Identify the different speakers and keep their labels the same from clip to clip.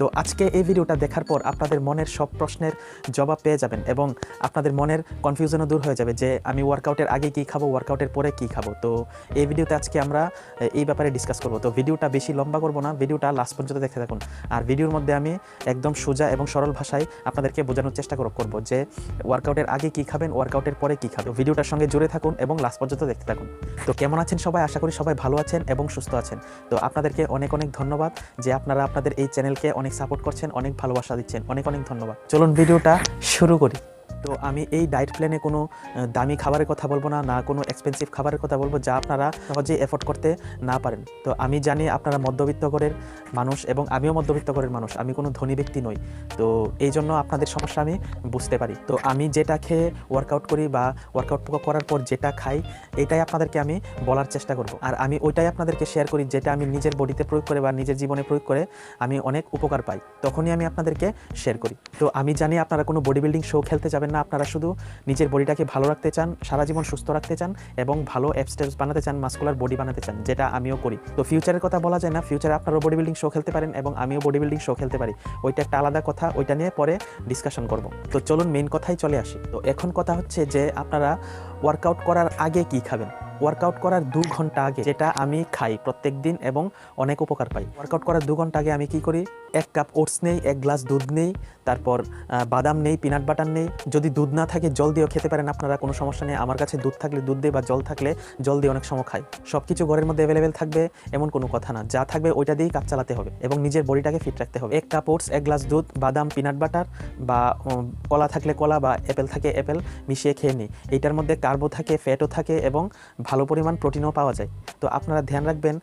Speaker 1: তো আজকে এই ভিডিওটা দেখার পর আপনাদের মনের সব প্রশ্নের জবাব পেয়ে যাবেন এবং আপনাদের মনের কনফিউশনও দূর হয়ে যাবে যে আমি ওয়ার্কআউটের আগে কী খাব ওয়ার্কআউটের পরে কী খাব? তো এই ভিডিওতে আজকে আমরা এই ব্যাপারে ডিসকাস করব। তো ভিডিওটা বেশি লম্বা করব না, ভিডিওটা লাস্ট পর্যন্ত দেখতে থাকুন। আর ভিডিওর মধ্যে আমি একদম সোজা এবং সরল ভাষায় আপনাদেরকে বোঝানোর চেষ্টা করব যে ওয়ার্কআউটের আগে কী খাবেন ওয়ার্কআউটের পরে কী খাবেন। ভিডিওটার সঙ্গে জুড়ে থাকুন এবং লাস্ট পর্যন্ত দেখতে থাকুন। তো কেমন আছেন সবাই? আশা করি সবাই ভালো আছেন এবং সুস্থ আছেন। তো আপনাদেরকে অনেক অনেক ধন্যবাদ যে আপনারা আপনাদের এই চ্যানেলকে অনেক সাপোর্ট করছেন অনেক ভালোবাসা দিচ্ছেন অনেক অনেক ধন্যবাদ। চলুন ভিডিওটা শুরু করি। তো আমি এই ডায়েট প্ল্যানে কোনো দামি খাবারের কথা বলব না না কোনো এক্সপেন্সিভ খাবারের কথা বলব যা আপনারা সহজেই এফোর্ড করতে না পারেন। তো আমি জানি আপনারা মধ্যবিত্ত ঘরের মানুষ এবং আমিও মধ্যবিত্ত ঘরের মানুষ, আমি কোনো ধনী ব্যক্তি নই। তো এই জন্য আপনাদের সমস্যা আমি বুঝতে পারি। তো আমি যেটা খেয়ে ওয়ার্কআউট করি বা ওয়ার্কআউট করার পর যেটা খাই, এটাই আপনাদেরকে আমি বলার চেষ্টা করব। আর আমি ওইটাই আপনাদেরকে শেয়ার করি যেটা আমি নিজের বডিতে প্রয়োগ করে বা নিজের জীবনে প্রয়োগ করে আমি অনেক উপকার পাই। তখনই আমি আপনাদেরকে শেয়ার করি। তো আমি জানি আপনারা কোনো বডি বিল্ডিং শো খেলতে যাবেন না, আপনারা শুধু নিজের বডিটাকে ভালো রাখতে চান, সারা জীবন সুস্থ রাখতে চান এবং ভালো অ্যাপস্টেপস বানাতে চান মাস্কুলার বডি বানাতে চান, যেটা আমিও করি। তো ফিউচারের কথা বলা যায় না ফিউচারে আপনারাও বডি বিল্ডিং শো খেলতে পারেন এবং আমিও বডি বিল্ডিং শো খেলতে পারি। ওইটা একটা আলাদা কথা, ওইটা নিয়ে পরে ডিসকাশন করব। তো চলুন মেন কথাই চলে আসি। তো এখন কথা হচ্ছে যে, আপনারা ওয়ার্কআউট করার আগে কি খাবেন? ওয়ার্কআউট করার দু ঘণ্টা আগে যেটা আমি খাই প্রত্যেক দিন এবং অনেক উপকার পাই। ওয়ার্কআউট করার দু ঘণ্টা আগে আমি কি করি? এক কাপ ওটস নেই, এক গ্লাস দুধ নেই, তারপর বাদাম নেই পিনাট বাটার নেই। যদি দুধ না থাকে, জল দিয়েও খেতে পারেন আপনারা, কোনো সমস্যা নেই। আমার কাছে দুধ থাকলে দুধ দিয়ে বা জল থাকলে জল দিয়ে অনেক সময় খাই। সব কিছু ঘরের মধ্যে অ্যাভেলেবেল থাকবে, এমন কোনো কথা না। যা থাকবে ওইটা দিয়েই কাজ চালাতে হবে এবং নিজের বডিটাকে ফিট রাখতে হবে। এক কাপ ওটস, এক গ্লাস দুধ, বাদাম পিনাট বাটার বা কলা থাকলে কলা বা অ্যাপেল থাকে অ্যাপেল মিশিয়ে খেয়ে নিই। এইটার মধ্যে কার্বো থাকে ফ্যাটও থাকে এবং ভালো পরিমাণ প্রোটিনও পাওয়া যায়। তো আপনারা ধ্যান রাখবেন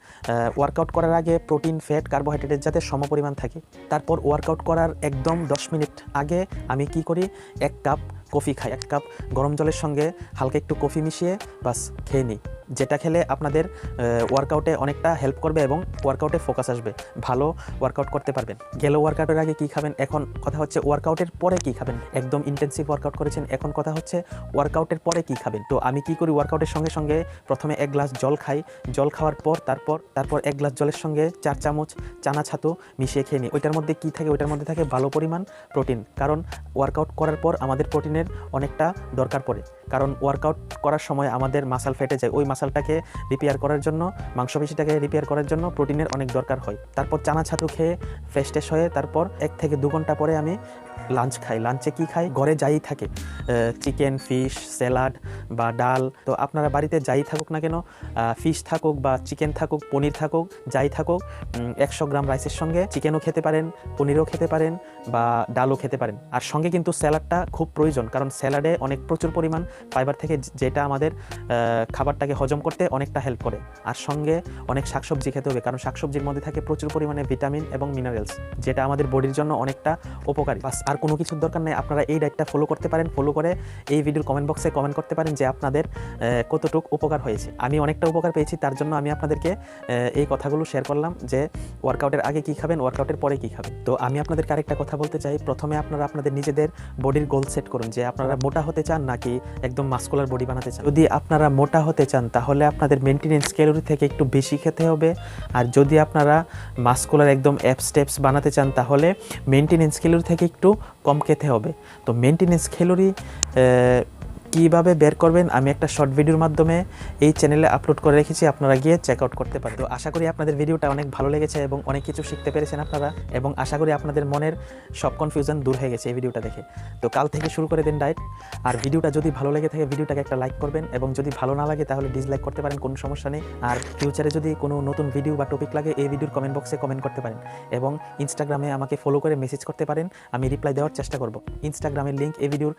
Speaker 1: ওয়ার্কআউট করার আগে প্রোটিন ফ্যাট কার্বোহাইড্রেটের যাতে সমপরিমাণ থাকে। তারপর ওয়ার্কআউট করার একদম দশ মিনিট আগে আমি কি করি, এক কাপ কফি খাই। এক কাপ গরম জলের সঙ্গে হালকা একটু কফি মিশিয়ে বাস খেয়ে নিই। যেটা খেলে আপনাদের ওয়ার্কআউটে অনেকটা হেল্প করবে এবং ওয়ার্কআউটে ফোকাস আসবে। ভালো ওয়ার্কআউট করতে পারবেন। গেল ওয়ার্কআউটের আগে কী খাবেন? এখন কথা হচ্ছে ওয়ার্কআউটের পরে কী খাবেন? একদম ইন্টেন্সিভ ওয়ার্কআউট করেছেন, এখন কথা হচ্ছে ওয়ার্কআউটের পরে কী খাবেন? তো আমি কি করি ওয়ার্কআউটের সঙ্গে সঙ্গে প্রথমে এক গ্লাস জল খাই। জল খাওয়ার পর তারপর তারপর এক গ্লাস জলের সঙ্গে চার চামচ চানা ছাতু মিশিয়ে খেয়ে নিই। ওইটার মধ্যে কী থাকে? ওইটার মধ্যে থাকে ভালো পরিমাণ প্রোটিন কারণ ওয়ার্কআউট করার পর আমাদের প্রোটিনের অনেকটা দরকার পড়ে। কারণ ওয়ার্কআউট করার সময় আমাদের মাসাল ফেটে যায়। ওই মাসালটাকে রিপেয়ার করার জন্য, মাংসপেশিটাকে রিপেয়ার করার জন্য প্রোটিনের অনেক দরকার হয়। তারপর চানা ছাতু খেয়ে ফ্রেশ ট্রেশ হয়ে তারপর এক থেকে দু ঘণ্টা পরে আমি লাঞ্চ খাই, লাঞ্চে কি খাই? ঘরে যাই থাকে। চিকেন, ফিশ, স্যালাড বা ডাল। তো আপনারা বাড়িতে যাই থাকুক না কেন ফিশ থাকুক বা চিকেন থাকুক, পনির থাকুক, যাই থাকুক একশো গ্রাম রাইসের সঙ্গে চিকেনও খেতে পারেন, পনিরও খেতে পারেন বা ডালও খেতে পারেন। আর সঙ্গে কিন্তু স্যালাডটা খুব প্রয়োজন, কারণ স্যালাডে অনেক প্রচুর পরিমাণ ফাইবার থেকে, যেটা আমাদের খাবারটাকে হজম করতে অনেকটা হেল্প করে। আর সঙ্গে অনেক শাকসবজি খেতে হবে, কারণ শাকসবজির মধ্যে থাকে প্রচুর পরিমাণে ভিটামিন এবং মিনারেলস, যেটা আমাদের বডির জন্য অনেকটা উপকারী। বাস আর কোনো কিছুর দরকার নেই। আপনারা এই ডায়েটটা ফলো করতে পারেন ফলো করে এই ভিডিওর কমেন্ট বক্সে কমেন্ট করতে পারেন যে আপনাদের কতটুক উপকার হয়েছে। আমি অনেকটা উপকার পেয়েছি, তার জন্য আমি আপনাদেরকে এই কথাগুলো শেয়ার করলাম যে ওয়ার্কআউটের আগে কী খাবেন ওয়ার্কআউটের পরে কী খাবেন। তো আমি আপনাদেরকে আরেকটা কথা বলতে চাই। প্রথমে আপনারা আপনাদের নিজেদের বডির গোল সেট করুন, যে আপনারা মোটা হতে চান নাকি একদম মাস্কুলার বডি বানাতে চান। যদি আপনারা মোটা হতে চান, তাহলে আপনাদের মেনটেনেন্স ক্যালোরি থেকে একটু বেশি খেতে হবে। আর যদি আপনারা মাস্কুলার একদম অ্যাপ স্টেপস বানাতে চান, তাহলে মেনটেনেন্স ক্যালোরি থেকে একটু কম খেতে হবে। তো মেনটেনেন্স ক্যালোরি কীভাবে বের করবেন, আমি একটা শর্ট ভিডিওর মাধ্যমে এই চ্যানেলে আপলোড করে রেখেছি, আপনারা গিয়ে চেক আউট করতে পারেন। তো আশা করি আপনাদের ভিডিওটা অনেক ভালো লেগেছে এবং অনেক কিছু শিখতে পেরেছেন আপনারা এবং আশা করি আপনাদের মনের সব কনফিউশন দূর হয়ে গেছে এই ভিডিওটা দেখে। তো কাল থেকে শুরু করে দিন ডায়েট আর ভিডিওটা যদি ভালো লেগে থাকে ভিডিওটাকে একটা লাইক করবেন এবং যদি ভালো না লাগে, তাহলে ডিসলাইক করতে পারেন, কোনো সমস্যা নেই। আর ফিউচারে যদি কোনো নতুন ভিডিও বা টপিক লাগে, এই ভিডিওর কমেন্ট বক্সে কমেন্ট করতে পারেন এবং ইনস্টাগ্রামে আমাকে ফলো করে মেসেজ করতে পারেন, আমি রিপ্লাই দেওয়ার চেষ্টা করব। ইনস্টাগ্রামের লিঙ্ক এই ভিডিওর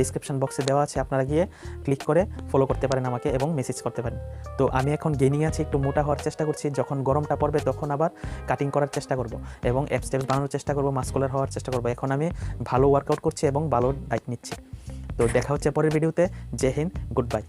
Speaker 1: ডিসক্রিপশন বক্সে দেওয়া আছে, আপনারা গিয়ে ক্লিক করে ফলো করতে পারেন আমাকে এবং মেসেজ করতে পারেন। তো আমি এখন গেনিং আছি, একটু মোটা হওয়ার চেষ্টা করছি। যখন গরমটা পড়বে তখন আবার কাটিং করার চেষ্টা করব এবং অ্যাপস্টেপস বানানোর চেষ্টা করব মাস্কুলার হওয়ার চেষ্টা করব। এখন আমি ভালো ওয়ার্কআউট করছি এবং ভালো ডাইট নিচ্ছি। তো দেখা হচ্ছে পরের ভিডিওতে জে হিন্দ গুড বাই